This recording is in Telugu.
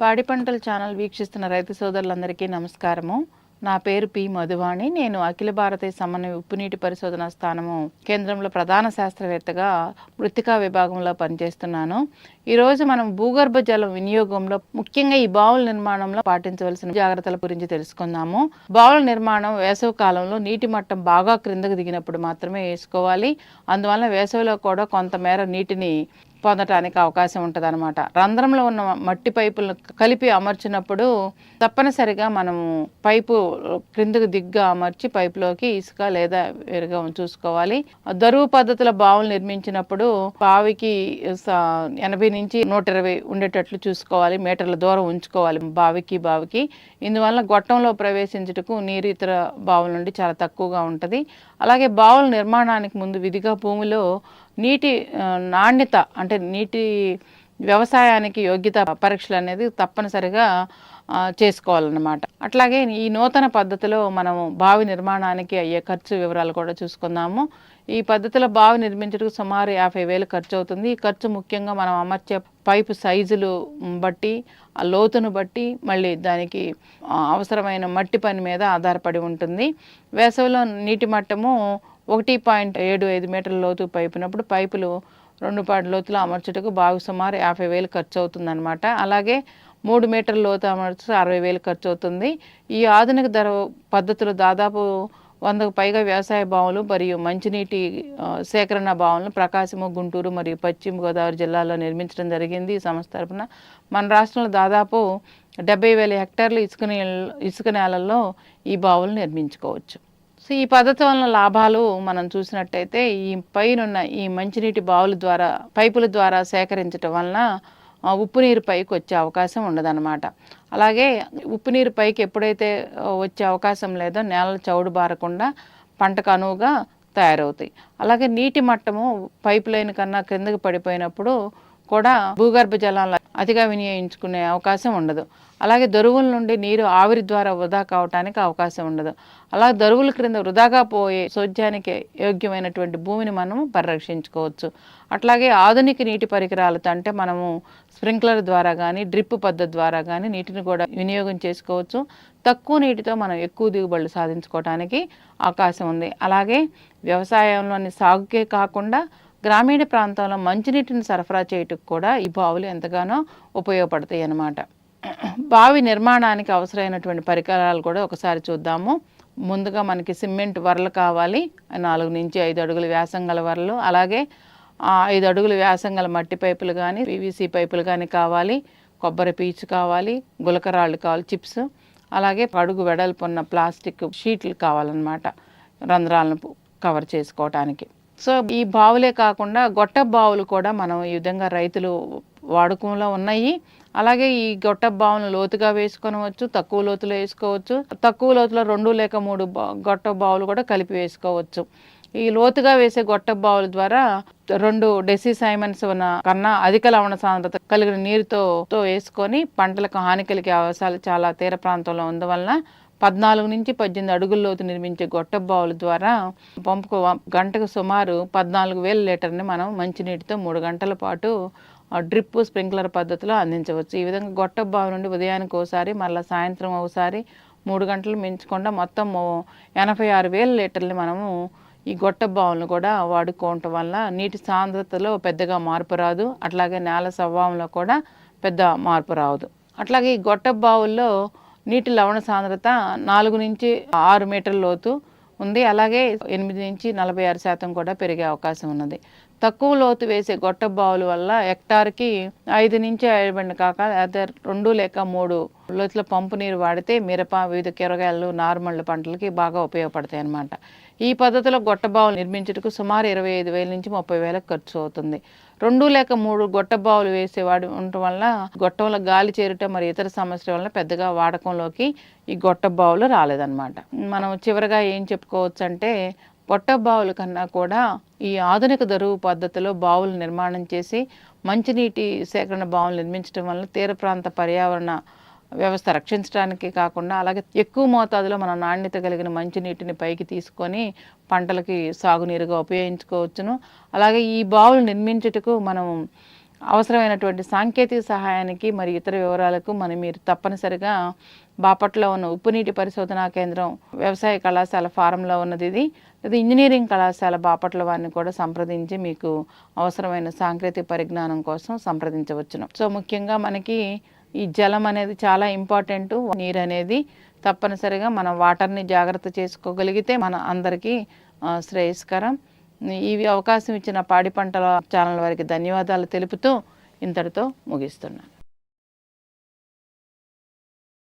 పాడి పంటల ఛానల్ వీక్షిస్తున్న రైతు సోదరులందరికీ నమస్కారము. నా పేరు పి మధువాణి. నేను అఖిల భారతీయ సమన్వయ ఉప్పునీటి పరిశోధన స్థానము కేంద్రంలో ప్రధాన శాస్త్రవేత్తగా మృతికా విభాగంలో పనిచేస్తున్నాను. ఈరోజు మనం భూగర్భ జలం వినియోగంలో ముఖ్యంగా ఈ బావుల నిర్మాణంలో పాటించవలసిన జాగ్రత్తల గురించి తెలుసుకుందాము. బావుల నిర్మాణం వేసవి కాలంలో నీటి మట్టం బాగా క్రిందకు దిగినప్పుడు మాత్రమే వేసుకోవాలి. అందువల్ల వేసవిలో కూడా కొంతమేర నీటిని పొందటానికి అవకాశం ఉంటుంది అనమాట రంధ్రంలో ఉన్న మట్టి పైపులను కలిపి అమర్చినప్పుడు తప్పనిసరిగా మనము పైపు క్రిందకు దిగ్గా అమర్చి పైపులోకి ఇసుక లేదా వేరుగా చూసుకోవాలి. దరువు పద్ధతిలో బావులు నిర్మించినప్పుడు బావికి స- ఎనభై నుంచి నూట ఇరవై ఉండేటట్లు చూసుకోవాలి. మీటర్ల దూరం ఉంచుకోవాలి బావికి బావికి. ఇందువల్ల గొట్టంలో ప్రవేశించుటకు నీరు ఇతర బావుల నుండి చాలా తక్కువగా ఉంటుంది. అలాగే బావుల నిర్మాణానికి ముందు విధిగా భూమిలో నీటి నాణ్యత అంటే నీటి వ్యవసాయానికి యోగ్యత పరీక్షలు అనేది తప్పనిసరిగా చేసుకోవాలన్నమాట. అట్లాగే ఈ నూతన పద్ధతిలో మనము బావి నిర్మాణానికి అయ్యే ఖర్చు వివరాలు కూడా చూసుకుందాము. ఈ పద్ధతిలో బావి నిర్మించడానికి సుమారు యాభై వేలు ఖర్చు అవుతుంది. ఈ ఖర్చు ముఖ్యంగా మనం అమర్చే పైపు సైజులు బట్టి ఆ లోతును బట్టి మళ్ళీ దానికి అవసరమైన మట్టి పని మీద ఆధారపడి ఉంటుంది. వేసవిలో నీటి మట్టము ఒకటి పాయింట్ ఏడు ఐదు మీటర్ల లోతు పైపునప్పుడు పైపులు రెండు పాటు లోతులు అమర్చుటకు బావి సుమారు యాభై వేలు ఖర్చు అవుతుందన్నమాట అలాగే మూడు మీటర్ల లోతు అమర్చు అరవై వేలు ఖర్చు అవుతుంది ఈ ఆధునిక ధర పద్ధతులు దాదాపు వందకు పైగా వ్యవసాయ బావులు మరియు మంచినీటి సేకరణ బావులను ప్రకాశము గుంటూరు మరియు పశ్చిమ గోదావరి జిల్లాలో నిర్మించడం జరిగింది. ఈ సంస్థ తరపున మన రాష్ట్రంలో దాదాపు డెబ్బై వేల హెక్టార్లు ఇసుక ఇసుక నేలల్లో ఈ బావులు నిర్మించుకోవచ్చు. సో ఈ పద్ధతి వలన లాభాలు మనం చూసినట్టయితే ఈ పైనున్న ఈ మంచినీటి బావుల ద్వారా పైపుల ద్వారా సేకరించడం వలన ఉప్పు నీరు పైకి వచ్చే అవకాశం ఉండదన్నమాట. అలాగే ఉప్పు నీరు పైకి ఎప్పుడైతే వచ్చే అవకాశం లేదో నేలలు చౌడు బారకుండా పంటకు అనువుగా తయారవుతాయి. అలాగే నీటి మట్టము పైప్ లైన్ కన్నా క్రిందకి పడిపోయినప్పుడు కూడా భూగర్భ జలాలను అతిగా వినియోగించుకునే అవకాశం ఉండదు. అలాగే దరువుల నుండి నీరు ఆవిరి ద్వారా వృధా కావటానికి అవకాశం ఉండదు. అలా దరువుల క్రింద వృధాగా పోయే సోద్యానికి యోగ్యమైనటువంటి భూమిని మనము పరిరక్షించుకోవచ్చు. అట్లాగే ఆధునిక నీటి పరికరాలతో అంటే మనము స్ప్రింక్లర్ ద్వారా కానీ డ్రిప్ పద్ధతి ద్వారా కానీ నీటిని కూడా వినియోగం చేసుకోవచ్చు. తక్కువ నీటితో మనం ఎక్కువ దిగుబడులు సాధించుకోవడానికి అవకాశం ఉంది. అలాగే వ్యవసాయంలోని సాగుకే కాకుండా గ్రామీణ ప్రాంతంలో మంచినీటిని సరఫరా చేయటకు కూడా ఈ బావులు ఎంతగానో ఉపయోగపడతాయి అన్నమాట. బావి నిర్మాణానికి అవసరమైనటువంటి పరికరాలు కూడా ఒకసారి చూద్దాము. ముందుగా మనకి సిమెంట్ వరలు కావాలి. నాలుగు నుంచి ఐదు అడుగుల వ్యాసం గల వరలు అలాగే ఐదు అడుగుల వ్యాసం గల మట్టి పైపులు కానీ పీవీసీ పైపులు కానీ కావాలి. కొబ్బరి పీచు కావాలి గులకరాళ్ళు కావాలి చిప్స్ అలాగే అడుగు వెడల్పున్న ప్లాస్టిక్ షీట్లు కావాలన్నమాట. రంధ్రాలను కవర్ చేసుకోవటానికి. సో ఈ బావులే కాకుండా గొట్ట బావులు కూడా మనం ఈ విధంగా రైతులు వాడుకంలో ఉన్నాయి. అలాగే ఈ గొట్ట బావులను లోతుగా వేసుకోవచ్చు తక్కువ లోతులో వేసుకోవచ్చు. తక్కువ లోతులో రెండు లేక మూడు గొట్ట బావులు కూడా కలిపి వేసుకోవచ్చు. ఈ లోతుగా వేసే గొట్ట బావుల ద్వారా రెండు డెసిసైమన్స్ ఉన్న కన్నా అధిక లవణ సాంద్రత కలిగిన నీరుతో వేసుకొని పంటలకు హాని కలిగే అవకాశాలు చాలా తీర ప్రాంతంలో ఉండవలన పద్నాలుగు నుంచి పద్దెనిమిది అడుగుల లోతు నిర్మించే గొట్ట బావుల ద్వారా పంపుకు గంటకు సుమారు పద్నాలుగు వేల లీటర్ని మనం మంచినీటితో మూడు గంటల పాటు డ్రిప్ స్ప్రింక్లర్ పద్ధతిలో అందించవచ్చు. ఈ విధంగా గొట్టబావు నుండి ఉదయానికి ఒకసారి మళ్ళీ సాయంత్రం ఒకసారి మూడు గంటలు మించకుండా మొత్తం ఎనభై ఆరు వేల లీటర్ని మనము ఈ గొట్ట బావులను కూడా వాడుకోవటం వల్ల నీటి సాంద్రతలో పెద్దగా మార్పు రాదు. అట్లాగే నేల స్వభావంలో కూడా పెద్ద మార్పు రాదు అట్లాగే ఈ గొట్ట బావుల్లో నీటి లవణ సాంద్రత నాలుగు నుంచి ఆరు మీటర్ల లోతు ఉంది. అలాగే ఎనిమిది నుంచి నలభై ఆరు శాతం కూడా పెరిగే అవకాశం ఉన్నది. తక్కువ లోతు వేసే గొట్ట బావుల వల్ల హెక్టార్కి ఐదు నుంచి ఐదు బండి కాక లేదా రెండు లేక మూడు లోతుల పంపు నీరు వాడితే మిరప వివిధ కూరగాయలు నార్మల్ పంటలకి బాగా ఉపయోగపడతాయి అన్నమాట. ఈ పద్ధతిలో గొట్ట బావులు నిర్మించుటకు సుమారు ఇరవై ఐదు వేల నుంచి ముప్పై వేలకు ఖర్చు అవుతుంది. రెండు లేక మూడు గొట్ట బావులు వేసేవాడు ఉండటం వల్ల గొట్టంలో గాలి చేరుట మరి ఇతర సమస్యల వల్ల పెద్దగా వాడకంలోకి ఈ గొట్ట బావులు రాలేదన్నమాట. మనం చివరిగా ఏం చెప్పుకోవచ్చు అంటే గొట్ట బావుల కన్నా కూడా ఈ ఆధునిక దరువు పద్ధతిలో బావులు నిర్మాణం చేసి మంచినీటి సేకరణ బావులు నిర్మించడం వల్ల తీర ప్రాంత పర్యావరణ వ్యవస్థ రక్షించడానికి కాకుండా అలాగే ఎక్కువ మోతాదులో మనం నాణ్యత కలిగిన మంచినీటిని పైకి తీసుకొని పంటలకి సాగునీరుగా ఉపయోగించుకోవచ్చును. అలాగే ఈ బావులు నిర్మించుటకు మనం అవసరమైనటువంటి సాంకేతిక సహాయానికి మరి ఇతర వివరాలకు మనం మీరు తప్పనిసరిగా బాపట్లో ఉన్న ఉప్పునీటి పరిశోధనా కేంద్రం వ్యవసాయ కళాశాల ఫారంలో ఉన్నది ఇది. లేదా ఇంజనీరింగ్ కళాశాల బాపట్ల వారిని కూడా సంప్రదించి మీకు అవసరమైన సాంకేతిక పరిజ్ఞానం కోసం సంప్రదించవచ్చును. సో ముఖ్యంగా మనకి ఈ జలం అనేది చాలా ఇంపార్టెంట్. నీరు అనేది తప్పనిసరిగా మనం వాటర్ని జాగ్రత్త చేసుకోగలిగితే మన అందరికీ శ్రేయస్కరం. ఈ అవకాశం ఇచ్చిన పాడి పంటల ఛానల్ వారికి ధన్యవాదాలు తెలుపుతూ ఇంతటితో ముగిస్తున్నాను.